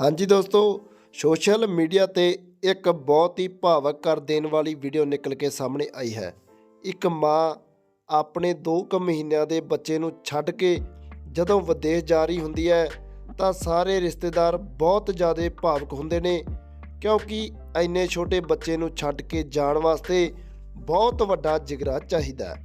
ਹਾਂਜੀ ਦੋਸਤੋ, social media ਤੇ ਇੱਕ ਬਹੁਤ ਹੀ ਭਾਵਕ ਕਰ ਦੇਣ ਵਾਲੀ ਵੀਡੀਓ ਨਿਕਲ ਕੇ ਸਾਹਮਣੇ ਆਈ ਹੈ। ਇੱਕ ਮਾਂ ਆਪਣੇ 2 ਕੁ ਮਹੀਨਿਆਂ ਦੇ ਬੱਚੇ ਨੂੰ ਛੱਡ ਕੇ ਜਦੋਂ ਵਿਦੇਸ਼ ਜਾ ਰਹੀ ਹੁੰਦੀ ਹੈ, ਤਾਂ ਸਾਰੇ ਰਿਸ਼ਤੇਦਾਰ ਬਹੁਤ ਜ਼ਿਆਦਾ ਭਾਵਕ ਹੁੰਦੇ ਨੇ, ਕਿਉਂਕਿ ਐਨੇ ਛੋਟੇ ਬੱਚੇ ਨੂੰ ਛੱਡ ਕੇ ਜਾਣ ਵਾਸਤੇ ਬਹੁਤ ਵੱਡਾ ਜਿਗਰਾ ਚਾਹੀਦਾ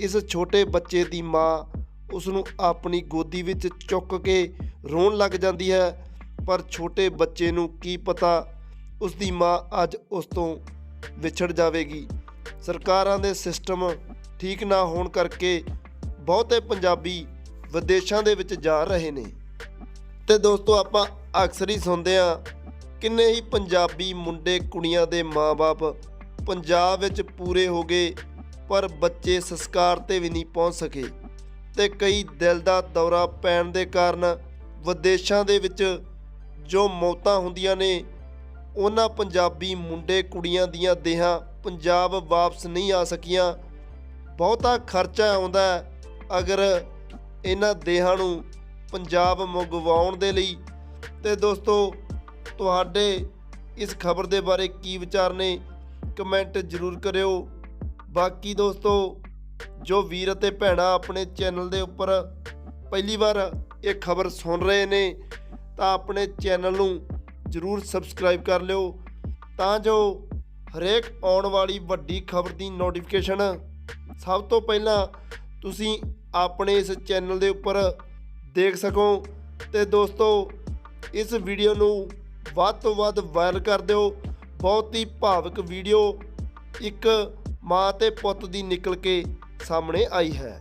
ਇਸ ਛੋਟੇ ਬੱਚੇ ਦੀ ਮਾਂ ਉਸ ਨੂੰ ਆਪਣੀ ਗੋਦੀ ਵਿੱਚ ਚੁੱਕ ਕੇ ਰੋਣ ਲੱਗ ਜਾਂਦੀ ਹੈ ਪਰ ਛੋਟੇ ਬੱਚੇ ਨੂੰ ਕੀ ਪਤਾ ਉਸ ਦੀ ਮਾਂ ਅੱਜ ਉਸ ਤੋਂ ਵਿਛੜ ਜਾਵੇਗੀ। ਸਰਕਾਰਾਂ ਦੇ ਸਿਸਟਮ ਠੀਕ ਨਾ ਹੋਣ ਕਰਕੇ ਬਹੁਤੇ ਪੰਜਾਬੀ ਵਿਦੇਸ਼ਾਂ ਦੇ ਵਿੱਚ ਜਾ ਰਹੇ ਨੇ। ਤੇ ਦੋਸਤੋ, ਆਪਾਂ ਅਕਸਰ ਹੀ ਸੁਣਦੇ ਆ ਕਿੰਨੇ ਹੀ ਪੰਜਾਬੀ ਮੁੰਡੇ ਕੁੜੀਆਂ ਦੇ ਮਾਪੇ ਪੰਜਾਬ ਵਿੱਚ ਪੂਰੇ ਹੋ ਗਏ, ਪਰ ਬੱਚੇ ਸੰਸਕਾਰ ਤੇ ਵੀ ਨਹੀਂ ਪਹੁੰਚ ਸਕੇ। ਤੇ ਕਈ ਦਿਲ ਦਾ ਦੌਰਾ ਪੈਣ ਦੇ ਕਾਰਨ ਵਿਦੇਸ਼ਾਂ ਦੇ ਵਿੱਚ ਜੋ ਮੌਤਾਂ ਹੁੰਦੀਆਂ ਨੇ, ਉਹਨਾਂ ਪੰਜਾਬੀ ਮੁੰਡੇ ਕੁੜੀਆਂ ਦੀਆਂ ਦੇਹਾਂ ਪੰਜਾਬ ਵਾਪਸ ਨਹੀਂ ਆ ਸਕੀਆਂ। ਬਹੁਤਾ ਖਰਚਾ ਆਉਂਦਾ ਅਗਰ ਇਹਨਾਂ ਦੇਹਾਂ ਨੂੰ ਪੰਜਾਬ ਮੰਗਵਾਉਣ ਦੇ ਲਈ। ਤੇ ਦੋਸਤੋ, ਤੁਹਾਡੇ ਇਸ ਖਬਰ ਦੇ ਬਾਰੇ ਕੀ ਵਿਚਾਰ ਨੇ, ਕਮੈਂਟ ਜ਼ਰੂਰ ਕਰਿਓ। ਬਾਕੀ ਦੋਸਤੋ, ਜੋ ਵੀਰ ਅਤੇ ਭੈਣਾਂ ਆਪਣੇ ਚੈਨਲ ਦੇ ਉੱਪਰ ਪਹਿਲੀ ਵਾਰ ਇਹ ਖਬਰ ਸੁਣ ਰਹੇ ਨੇ ਤਾਂ ਆਪਣੇ ਚੈਨਲ ਨੂੰ ਜ਼ਰੂਰ ਸਬਸਕ੍ਰਾਈਬ ਕਰ ਲਿਓ। ਤਾਂ ਜੋ ਹਰੇਕ ਆਉਣ ਵਾਲੀ ਵੱਡੀ ਖਬਰ ਦੀ ਨੋਟੀਫਿਕੇਸ਼ਨ ਸਭ ਤੋਂ ਪਹਿਲਾਂ ਤੁਸੀਂ ਆਪਣੇ ਇਸ ਚੈਨਲ ਦੇ ਉੱਪਰ ਦੇਖ ਸਕੋ। ਤੇ ਦੋਸਤੋ, ਇਸ ਵੀਡੀਓ ਨੂੰ ਵੱਧ ਤੋਂ ਵੱਧ ਵਾਇਰਲ ਕਰ ਦਿਓ। ਬਹੁਤ ਹੀ ਭਾਵਕ ਵੀਡੀਓ ਇੱਕ ਮਾਂ ਤੇ ਪੁੱਤ ਦੀ ਨਿਕਲ ਕੇ ਸਾਹਮਣੇ ਆਈ ਹੈ।